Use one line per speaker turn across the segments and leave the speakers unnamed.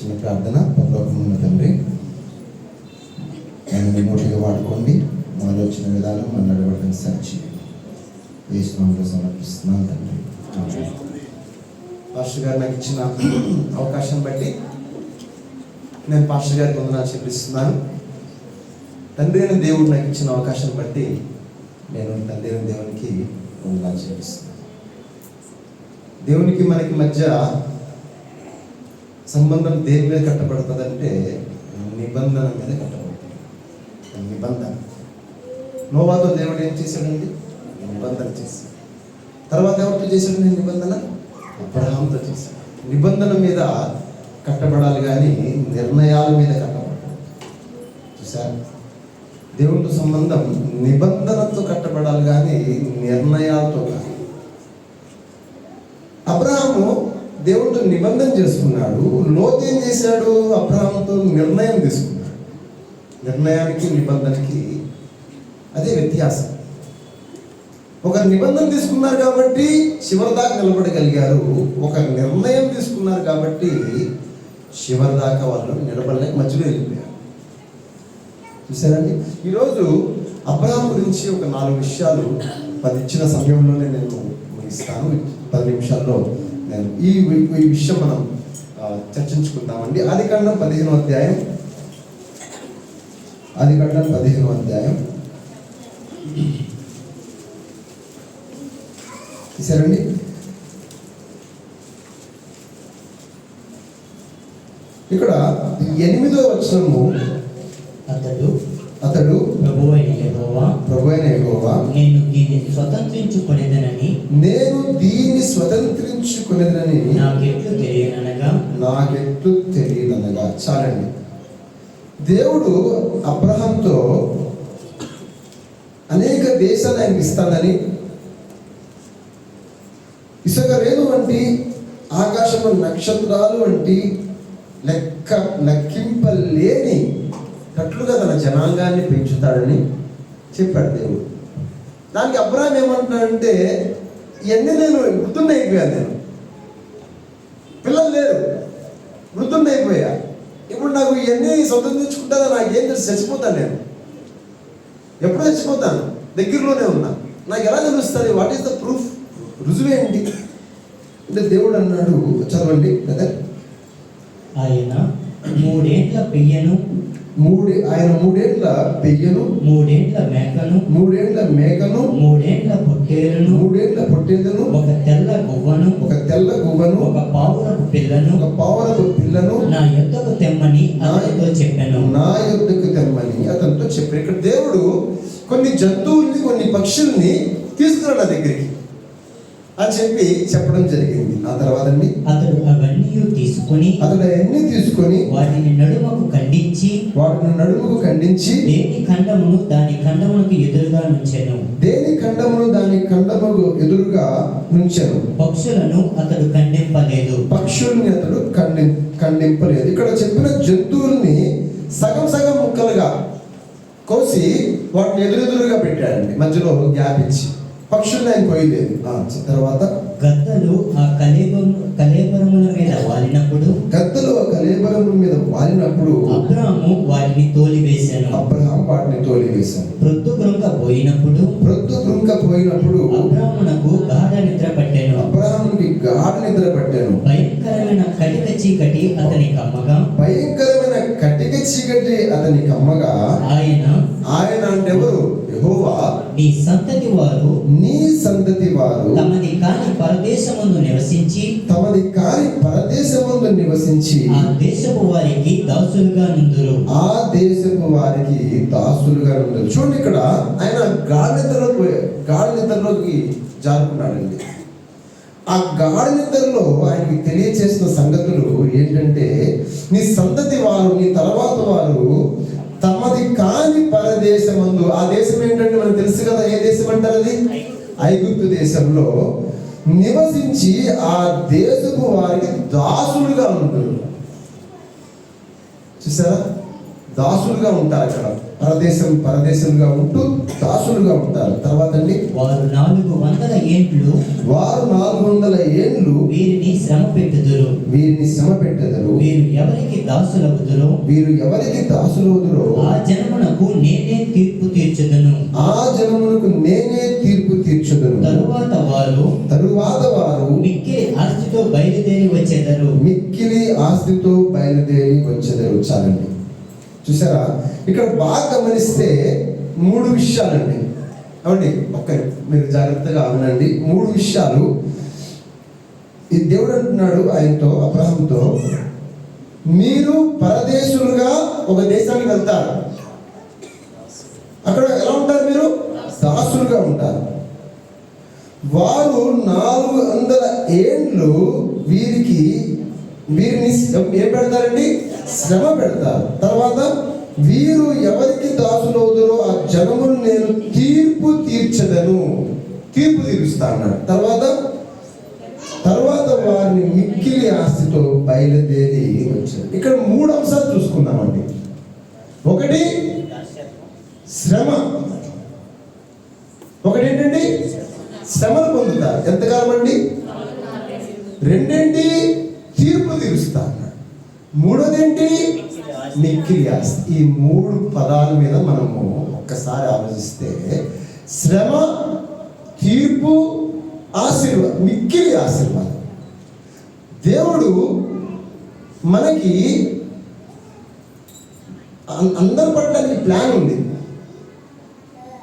చిన్న ప్రార్థన పరలోకమున్న తండ్రి నేను రిమోట్గా వాడుకోండి. మాలో వచ్చిన విధానం మన నడవడం సరిచి వేసుకున్నాలో సమర్పిస్తున్నాను తండ్రి. పాస్టర్ గారు నాకు ఇచ్చిన అవకాశం బట్టి నేను పాస్టర్ గారికి వందనాలు చెప్పిస్తున్నాను తండ్రి అయిన దేవుడు నాకు ఇచ్చిన అవకాశం బట్టి నేను తండ్రి అయిన దేవునికి వందనాలు చెప్పిస్తున్నాను దేవునికి మనకి మధ్య సంబంధం దేని మీద కట్టబడుతుందంటే నిబంధన మీద కట్టబడుతుంది. నిబంధన. నోవాతో దేవుడు ఏం చేశాడండి? నిబంధన చేశాడు. తర్వాత ఎవరితో చేశాడు నేను నిబంధన? అబ్రహాంతో చేశాడు. నిబంధన మీద కట్టబడాలి కానీ నిర్ణయాల మీద కట్టబడాలి చూసారు దేవునితో సంబంధం నిబంధనతో కట్టబడాలి కానీ నిర్ణయాలతో కాదు. అబ్రహాము దేవుడితో నిబంధన చేసుకున్నాడు లోతు ఏం చేశాడు? అబ్రహాంతో నిర్ణయం తీసుకున్నాడు. నిర్ణయానికి నిబంధనకి అదే వ్యత్యాసం. ఒక నిబంధన తీసుకున్నారు కాబట్టి చివరిదాకా నిలబడగలిగారు. ఒక నిర్ణయం తీసుకున్నారు కాబట్టి చివరిదాకా వాళ్ళు నిలబడలేక మధ్యలో వెళ్ళిపోయారు చూసారండి ఈరోజు అబ్రహాం గురించి ఒక నాలుగు విషయాలు పది ఇచ్చిన సమయంలోనే నేను ఇస్తాను పది నిమిషాల్లో ఈ ఈ విషయం మనం చర్చించుకుందామండి. ఆది కాండం పదిహేనో అధ్యాయం. ఆది కాండం పదిహేనో అధ్యాయం. చూసారండి ఇక్కడ ఎనిమిదో వచనము.
అతడు
అతడు
ప్రభువైన యెహోవా
ప్రభు అయిన యెహోవా
నేను దీనిని స్వతంత్రించుకొనేదనని
నేను దీన్ని స్వతంత్రించుకునేదని
నాకెట్లు తెలియననగా?
నాకెట్లు తెలియదనగా చాలండి. దేవుడు అబ్రహంతో అనేక దేశాలు ఆయనకి ఇస్తానని ఇసుక రేణు వంటి ఆకాశంలో నక్షత్రాలు వంటి లెక్క లెక్కింపలేని కట్లుగా తన జనాంగాన్ని పెంచుతాడని చెప్పాడు దేవుడు. దానికి అబ్రాహం ఏమంటున్నాడంటే ఇవన్నీ నేను వృద్ధున్న అయిపోయాను నేను. పిల్లలు లేరు. వృద్ధున్న అయిపోయా ఇప్పుడు నాకు ఇవన్నీ స్వతంత్రించుకుంటారా నాకు ఏం తెలిసి చచ్చిపోతాను నేను. ఎప్పుడు చచ్చిపోతాను? దగ్గరలోనే ఉన్నా. నాకు ఎలా తెలుస్తుంది? వాట్ ఈస్ ద ప్రూఫ్ రుజువేంటి? అంటే దేవుడు అన్నాడు చదవండి కదా
ఆయన మూడేండ్ల పెయ్యను.
మూడే ఆయన మూడేళ్ళ పెయ్యను.
మూడేండ్ల మేకను.
మూడేళ్ళ మేకను.
పొట్టేలును
పొట్టేళ్ళను
ఒక తెల్ల గువ్వను
ఒక తెల్ల గువ్వను
ఒక పావురపు పిల్లను
ఒక పావురపు పిల్లను
నా యొద్దకు తెమ్మని అతనితో చెప్పాను.
నా యొద్దకు తెమ్మని అతనితో చెప్పారు ఇక్కడ దేవుడు కొన్ని జంతువుల్ని కొన్ని పక్షుల్ని తీసుకురాడు నా దగ్గరికి అని చెప్పి చెప్పడం జరిగింది. ఆ తర్వాత అండి?
అతడు అవన్నీ తీసుకొని
అతడు అవన్నీ తీసుకొని
వాటిని నడుమకు ఖండించి
వాటిని నడుముకు ఖండించి
దేని ఖండమును దాని ఖండమునకు ఎదురుగా నుంచెను.
దేని ఖండమును నుంచెను
పక్షులను అతడు ఖండింపలేదు.
పక్షుల్ని అతడు ఖండి ఖండింపలేదు. ఇక్కడ చెప్పిన జంతువుల్ని సగం సగం ముక్కలుగా కోసి వాటిని ఎదురెదురుగా పెట్టాడండి. మధ్యలో గ్యాప్ ఇచ్చి. పక్షుల్ని ఆయన కొయ్యలేదు. తర్వాత
గద్దలు ఆ కలేబము కలేబరముల మీద వాలినప్పుడు
గద్దలు కలేబరముల మీద వాలినప్పుడు
అబ్రాము వాటిని తోలివేశాను.
అబ్రహాం వాటిని తోలివేశాను.
ప్రొద్దు కృంక పోయినప్పుడు
ప్రొద్దు కృంక పోయినప్పుడు
అబ్రామునకు గాఢ నిద్ర పట్టాను.
అబ్రహాంకి గాఢ నిద్ర పట్టాను.
భయంకరమైన కటిక చీకటి అతని కమ్మగా
భయంకరమైన కటిక చీకటి అతని కమ్మగా
ఆయన
ఆయన అంటే ఎవరు? యెహోవా
నీ సంతతి వారు
నీ సంతతి వారు
తమది కాని పరదేశమందు నివసించి
తమది కాని పరదేశమందు నివసించి
ఆ దేశపు వారికి దాసులుగా నుందురు.
ఆ దేశపు వారికి దాసులుగా ఉండరు చూడండి ఇక్కడ ఆయన గాఢ నిద్రలో పోయా గాఢ నిద్రలోకి జారుకున్నాడండి. ఆ గాఢ నిద్రలో ఆయనకి తెలియచేసిన సంగతులు ఏంటంటే నీ సంతతి వారు నీ తర్వాత వారు కాని పరదేశమందు ఆ దేశం ఏంటంటే మనకు తెలుసు కదా ఏ దేశం అంటారు అది ఐగుప్తు దేశంలో నివసించి ఆ దేశపు వారికి దాసులుగా ఉంటారు చూసారా? దాసులుగా ఉంటారు అక్కడ. పరదేశం పరదేశంగా ఉంటూ దాసులుగా ఉంటారు. తర్వాత అండి?
వారు నాలుగు వందల ఏండ్లు
వారు నాలుగు వందల ఏండ్లు
వీరిని శ్రమ పెట్టుదురు.
వీరిని శ్రమ పెట్టెదరు.
వీరు ఎవరికి దాసులవుదురో
వీరు ఎవరికి దాసులవుదురో
ఆ జనమునకు నేనే తీర్పు తీర్చుదును.
ఆ జనమునకు నేనే తీర్పు తీర్చుదును.
తరువాత వారు
తరువాత వారు
మిక్కిలి ఆస్తితో బయలుదేరి వచ్చేదరు.
మిక్కిలి ఆస్తితో బయలుదేరి వచ్చేదారు. చాలండి. చూసారా? ఇక్కడ బాగా గమనిస్తే మూడు విషయాలండి. అవండి ఒక్క మీరు జాగ్రత్తగా అవునండి మూడు విషయాలు. ఈ దేవుడు అంటున్నాడు ఆయనతో అబ్రహంతో మీరు పరదేశులుగా ఒక దేశానికి వెళ్తారు. అక్కడ ఎలా ఉంటారు మీరు? దాసులుగా ఉంటారు. వారు నాలుగు వందల ఏండ్లు వీరికి వీరిని శ్రమ- ఏం పెడతారండి? శ్రమ పెడతారు. తర్వాత వీరు ఎవరికి దాసులవుతారో ఆ జనమును నేను తీర్పు తీర్చదను. తీర్పు తీరుస్తా అన్నాడు. తర్వాత తర్వాత వారిని మిక్కిలి ఆస్తితో బయలుదేరి వచ్చారు ఇక్కడ మూడు అంశాలు చూసుకుందామండి ఒకటి శ్రమ ఒకటి ఏంటండి శ్రమను పొందుతారు ఎంతకాలం అండి రెండేంటి తీర్పు తీరుస్తా అన్నాడు మూడోది ఏంటి మిక్కిలి ఈ మూడు పదాల మీద మనము ఒక్కసారి ఆలోచిస్తే శ్రమ తీర్పు ఆశీర్వాదం మిక్కిలి ఆశీర్వాదం. దేవుడు మనకి అం- అందరి పట్ల ప్లాన్ ఉంది.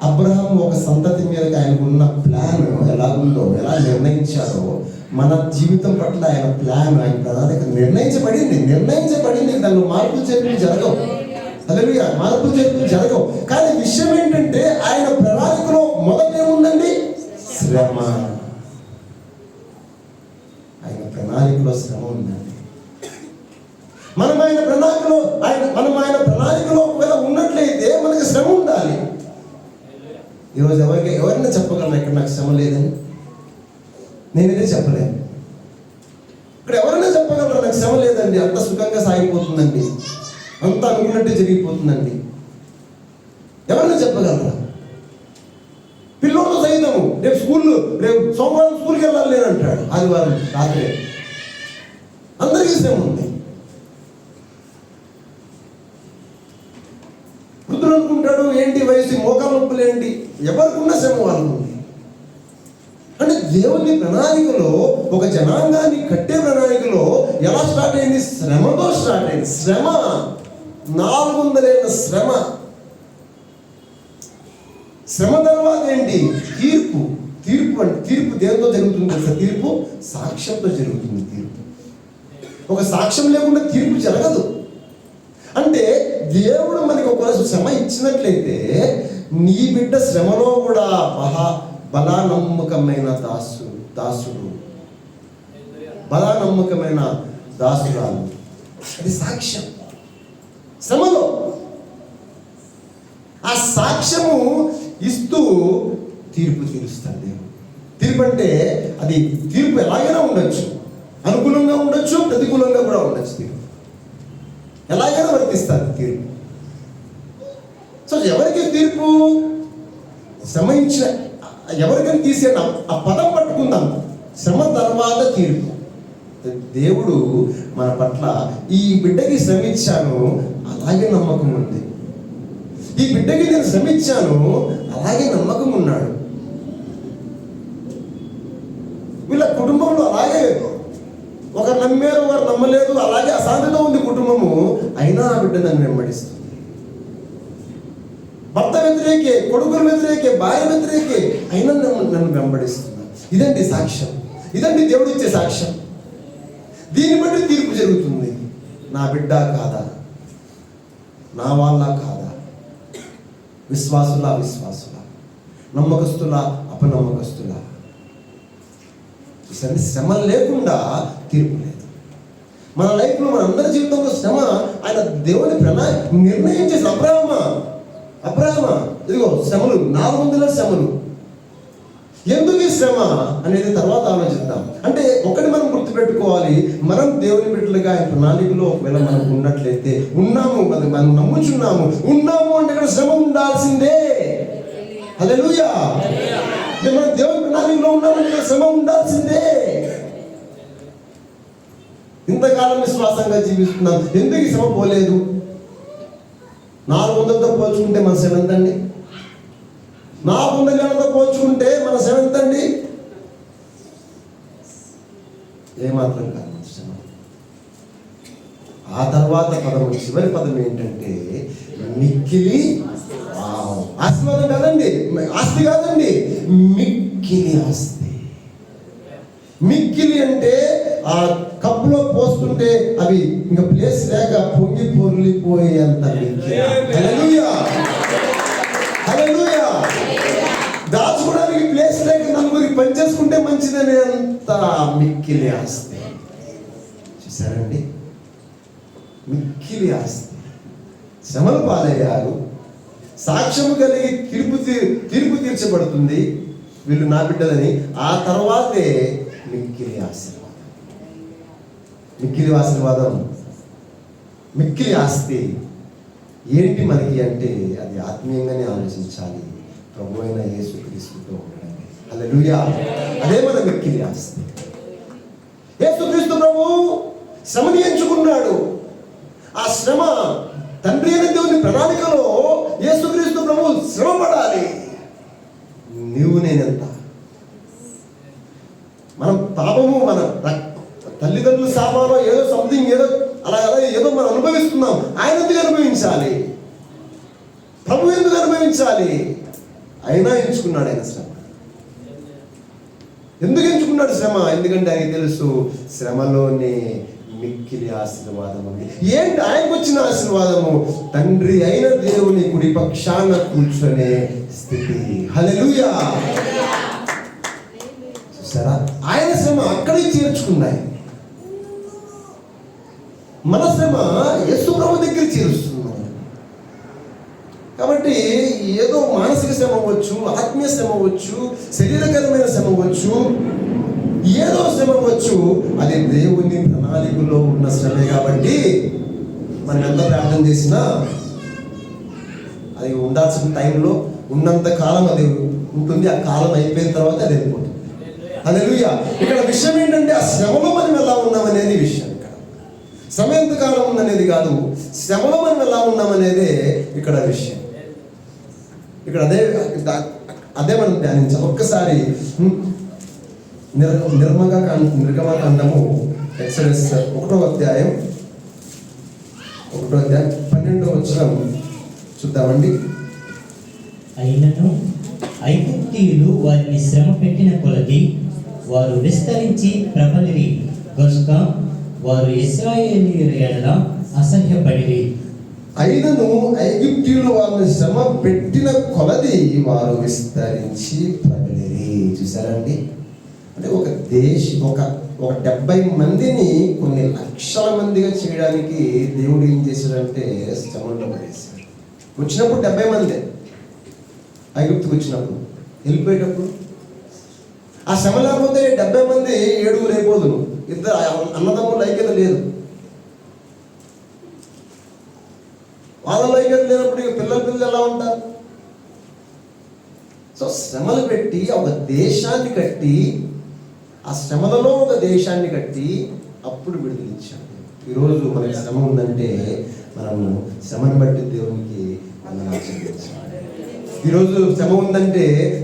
అబ్రహాం ఒక సంతతి మీద ఆయనకు ఉన్న ప్లాన్ ఎలా ఉందో ఎలా నిర్ణయించాడో మన జీవితం పట్ల ఆయన ప్లాన్ ఆయన ప్రణాళిక నిర్ణయించబడింది నిర్ణయించబడింది. దానిలో మార్పులు చేర్పులు జరగవు. అదే మార్పులు చేర్పులు జరగవు. కానీ విషయం ఏంటంటే ఆయన ప్రణాళికలో మొదట ఏముందండి? శ్రమ. ఆయన ప్రణాళికలో శ్రమ ఉందండి. మనం ఆయన ప్రణాళికలో ఆయన మనం ఆయన ప్రణాళికలో ఒకవేళ ఉన్నట్లయితే మనకి శ్రమ ఉండాలి. ఈరోజు ఎవరికి ఎవరైనా చెప్పగలను? ఇక్కడ నాకు శ్రమ లేదని నేనైతే చెప్పలేను. ఇక్కడ ఎవరైనా చెప్పగలరా నాకు శ్రమ లేదండి. అంత సుఖంగా సాగిపోతుందండి. అంత అనుకున్నట్టు జరిగిపోతుందండి. ఎవరైనా చెప్పగలరా పిల్లోడు సైతము రేపు స్కూల్ రేపు సోమవారం స్కూల్కి వెళ్ళాలి నేను అంటాడు. ఆదివారం రాత్రి. అందరికీ శ్రమ ఉంది. వృద్ధుడు అనుకుంటాడు ఏంటి వయసు మోకాల నొప్పులు ఏంటి ఎవరికి శ్రమ వాళ్ళు ఉంది అంటే దేవుని ప్రణాళికలో ఒక జనాంగాన్ని కట్టే ప్రణాళికలో ఎలా స్టార్ట్ అయింది? శ్రమతో స్టార్ట్ అయింది. శ్రమ నాలుగు వందలైన శ్రమ. శ్రమ తర్వాత ఏంటి? తీర్పు. తీర్పు అంటే తీర్పు దేనితో జరుగుతుంది తెలుసా? తీర్పు సాక్ష్యంతో జరుగుతుంది తీర్పు. ఒక సాక్ష్యం లేకుండా తీర్పు జరగదు. అంటే దేవుడు మనకి ఒక శ్రమ ఇచ్చినట్లయితే నీ బిడ్డ శ్రమలో కూడా బహా బలానమ్మకమైన దాసు దాసుడు. బలానమ్మకమైన దాసురాలు. అది సాక్ష్యం. శ్రమలో. ఆ సాక్ష్యము ఇస్తూ తీర్పు తీరుస్తాడు దేవుడు. తీర్పు అంటే అది తీర్పు ఎలాగైనా ఉండొచ్చు. అనుకూలంగా ఉండొచ్చు ప్రతికూలంగా కూడా ఉండొచ్చు. తీర్పు ఎలాగైనా వర్తిస్తారు తీర్పు. సో ఎవరికి తీర్పు? శ్రమించిన ఎవరికైనా తీసేయండి ఆ పదం పట్టుకుందాం. శ్రమ తర్వాత తీర్పు. దేవుడు మన పట్ల ఈ బిడ్డకి శ్రమించాను అలాగే నమ్మకం ఉంది. ఈ బిడ్డకి నేను శ్రమించాను అలాగే నమ్మకం ఉన్నాడు. వీళ్ళ కుటుంబంలో అలాగే నమ్మారు వారు నమ్మలేదు. అలాగే అశాంతితో ఉంది కుటుంబము. అయినా ఆ బిడ్డ నన్ను వెంబడిస్తుంది. భర్త వ్యతిరేకే కొడుకులు వ్యతిరేకే భార్య వ్యతిరేకే అయినా నన్ను నన్ను వెంబడిస్తున్నా ఇదండి సాక్ష్యం. ఇదండి దేవుడు ఇచ్చే సాక్ష్యం. దీన్ని బట్టి తీర్పు జరుగుతుంది. నా బిడ్డ కాదా? నా వాళ్ళ కాదా? విశ్వాసులా విశ్వాసులా? నమ్మకస్తులా అపనమ్మకస్తుల? శ్రమ లేకుండా తీర్పు మన లైఫ్లో మన అందరి జీవితంలో శ్రమ ఆయన దేవుని ప్రణా నిర్ణయం చేసి అబ్రాహ్మ అబ్రాహ్మ ఇదిగో శ్రమలు. నాలుగు వందల శ్రమలు. ఎందుకు ఈ శ్రమ అనేది తర్వాత ఆలోచిద్దాం. అంటే ఒకటి మనం గుర్తుపెట్టుకోవాలి మనం దేవుని బిడ్డలుగా ఆయన ప్రణాళికలో ఒకవేళ మనం ఉన్నట్లయితే ఉన్నాము అది మనం నమ్ముచున్నాము ఉన్నాము అంటే ఇక్కడ శ్రమ ఉండాల్సిందే. అంటే మనం దేవుని ప్రణాళికలో ఉన్నామంటే శ్రమ ఉండాల్సిందే. ఇంతకాలం విశ్వాసంగా జీవిస్తున్నాం ఎందుకు ఈ శ్రమ పోలేదు? నాలుగు వందలతో పోల్చుకుంటే మన శ్రమ ఎంతండి? నాలుగు వందలతో పోల్చుకుంటే మన శ్రమ ఎంతండి? ఏమాత్రం కాదు శ్రమ. ఆ తర్వాత పదం చివరి పదం ఏంటంటే మిక్కిలి వావ్. ఆశీర్వాదం కాదండి ఆస్తి కాదండి మిక్కిలి ఆస్తి. మిక్కిలి అంటే ఆ కప్పులో పోస్తుంటే అవి ఇంకా ప్లేస్ లేక పొంగి పొర్లిపోయేంత దాచుకోవడానికి ప్లేస్ లేక నలుగురికి పనిచేసుకుంటే మంచిదనే అంత మిక్కిలి ఆస్తి. చూసారండి? మిక్కిలి ఆస్తి. శ్రమలు పాలయ్యారు. సాక్ష్యము కలిగి తీర్పు తీర్పు తీర్చబడుతుంది. వీళ్ళు నా బిడ్డలని. ఆ తర్వాతే మిక్కిలి ఆశీర్వాదం మిక్కిలి ఆశీర్వాదం మిక్కిలి ఆస్తి. ఏంటి మనకి అంటే అది ఆత్మీయంగానే ఆలోచించాలి. ప్రభు అయిన యేసు క్రీస్తుతో ఉండడమే అదే మన మిక్కిలి ఆస్తి. యేసుక్రీస్తు ప్రభు శ్రమని ఎంచుకున్నాడు. ఆ శ్రమ తండ్రి అయిన దేవుని ప్రణాళికలో యేసుక్రీస్తు ప్రభు శ్రమ పడాలి నీవు నేనెంత మనం పాపము మన రక్- శాపంలో ఏదో సంథింగ్ ఏదో అలా అలా ఏదో మనం అనుభవిస్తున్నాం. ఆయన ఎందుకు అనుభవించాలి? ప్రభు ఎందుకు అనుభవించాలి? అయినా ఎంచుకున్నాడు ఆయన శ్రమ. ఎందుకు ఎంచుకున్నాడు శ్రమ? ఎందుకంటే ఆయనకి తెలుసు శ్రమలోనే మిక్కిలి ఆశీర్వాదం ఉంది. ఏంటి ఆయనకు వచ్చిన ఆశీర్వాదము? తండ్రి అయిన దేవుని కుడి పక్షాన కూర్చొనే స్థితి. హల్లెలూయా! చూసారా? ఆయన శ్రమ అక్కడికి చేర్చుకున్నాయి. మన శ్రమ యేసు ప్రభు దగ్గర చేరుస్తుంది. కాబట్టి ఏదో మానసిక శ్రమ అవ్వచ్చు ఆత్మీయ శ్రమ అవ్వచ్చు శరీరకరమైన శ్రమ అవ్వచ్చు ఏదో శ్రమ అవ్వచ్చు అది దేవుని ప్రణాళికలో ఉన్న శ్రమే కాబట్టి మనం ఎంత ప్రార్థన చేసినా అది ఉండాల్సిన టైంలో ఉన్నంత కాలం అది ఉంటుంది. ఆ కాలం అయిపోయిన తర్వాత అది వెళ్ళిపోతుంది. హల్లెలూయా. ఇక్కడ విషయం ఏంటంటే ఆ శ్రమలో మనం ఎలా ఉన్నామనేది విషయం. సమయం ఎంతకాలం ఉందనేది కాదు శ్రమలో మనం ఎలా ఉన్నామనేదే ఇక్కడ విషయం. ఇక్కడ అదే అదే మనం ధ్యానించాలి ఒక్కసారి నిర్ నిర్మగ నిర్గమకాండము ఎక్సలెస్ ఒకటో అధ్యాయం ఒకటో అధ్యాయం పన్నెండో వచ్చిన చూద్దామండి.
అయినను ఐగుప్తీయులు వారిని శ్రమ పెట్టిన కొలది వారు విస్తరించి ప్రబలిరి. కనుక వారు ఇస్రాయేలీయుల ఎడల అసహ్యపడిరి.
అయినను ఐగుప్తీయులు వారిని శ్రమ పెట్టిన కొలది వారు విస్తరించి ప్రబలిరి చూసారండి అంటే ఒక దేశ ఒక ఒక డెబ్బై మందిని కొన్ని లక్షల మందిగా చేయడానికి దేవుడు ఏం చేశాడంటే శ్రమంలో పడేశాడు. వచ్చినప్పుడు డెబ్బై మందే. ఐగుప్తికి వచ్చినప్పుడు. వెళ్ళిపోయేటప్పుడు. ఆ శ్రమ లేకపోతే డెబ్బై మంది ఏడుగురు అయిపోదు ఇద్దరు అన్నదమ్ములు ఐక్యత లేదు. వాళ్ళలో ఐక్యత లేనప్పుడు ఇక పిల్లల పిల్లలు ఎలా ఉంటారు? సో శ్రమలు పెట్టి ఒక దేశాన్ని కట్టి ఆ శ్రమలలో ఒక దేశాన్ని కట్టి అప్పుడు విడుదలిచ్చాడు ఈరోజు మనకి శ్రమ ఉందంటే మనము శ్రమను బట్టి దేవునికి వందనాలు చెల్లించాలి. ఈరోజు శ్రమ ఉందంటే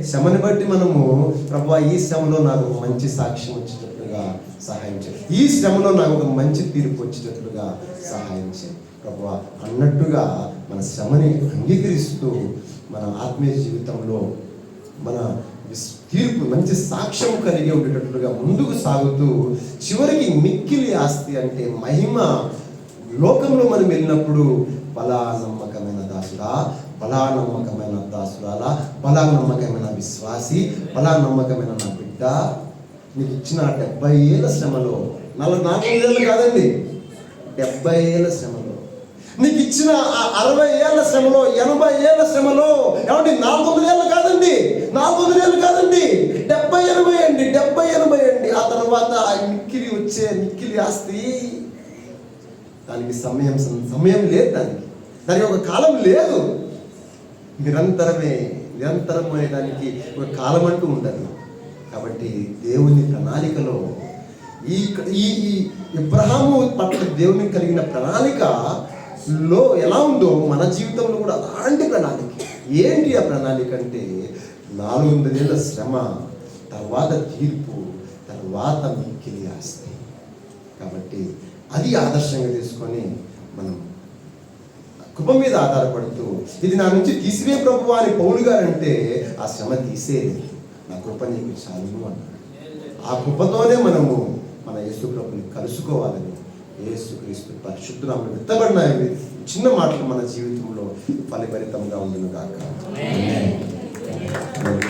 శ్రమని బట్టి మనము ప్రభా ఈ శ్రమలో నాకు ఒక మంచి సాక్ష్యం వచ్చేటట్లుగా సహాయం చేయి. ఈ శ్రమలో నాకు ఒక మంచి తీర్పు వచ్చేటట్లుగా సహాయం చేయి. ప్రభా అన్నట్టుగా మన శ్రమని అంగీకరిస్తూ మన ఆత్మీయ జీవితంలో మన తీర్పు మంచి సాక్ష్యం కలిగి ఉండేటట్లుగా ముందుకు సాగుతూ చివరికి మిక్కిలి ఆస్తి అంటే మహిమ లోకంలో మనం వెళ్ళినప్పుడు బలా నమ్మకమైన దాసుడా బలానమ్మకమైన నమ్మకమైన దాసురాలా నమ్మకమైన విశ్వాసి బలానమ్మకమైన నా బిడ్డ. నీకు ఇచ్చిన డెబ్బై ఏళ్ళ శ్రమలో నలభై నాలుగు కాదండి డెబ్బై ఏళ్ళ శ్రమలో. నీకు ఇచ్చిన ఆ అరవై ఏళ్ళ శ్రమలో ఎనభై ఏళ్ళ శ్రమలో ఏమంటే నాలుగు వందల ఏళ్ళు కాదండి నాలుగు వందలేళ్ళు కాదండి డెబ్బై ఎనభై అండి డెబ్బై ఎనభై అండి. ఆ తర్వాత ఆ మిక్కిలి వచ్చే మిక్కిలి ఆస్తి దానికి సమయం సమయం లేదు దానికి. దానికి ఒక కాలం లేదు. నిరంతరమే నిరంతరం దానికి ఒక కాలం అంటూ ఉండదు. కాబట్టి దేవుని ప్రణాళికలో ఈ ఈ ఈ ఇబ్రహాము పట్ల దేవునికి కలిగిన ప్రణాళికలో ఎలా ఉందో మన జీవితంలో కూడా అలాంటి ప్రణాళిక. ఏంటి ఆ ప్రణాళిక అంటే నాలుగు వందలేళ్ళ శ్రమ తర్వాత తీర్పు తర్వాత మిక్కిలి ఆస్తి కాబట్టి అది ఆదర్శంగా తీసుకొని మనం కృప మీద ఆధారపడుతూ ఇది నా నుంచి తీసివే ప్రభు అని పౌలు గారు అంటే ఆ శ్రమ తీసేది నా కృప నీకు చాలును అన్నాడు. ఆ కృపతోనే మనము మన యేసు ప్రభుని కలుసుకోవాలని యేసు క్రీస్తు పరిశుద్ధనామం విత్తబడిన చిన్న మాటలు మన జీవితంలో ఫలభరితంగా ఉండును కాక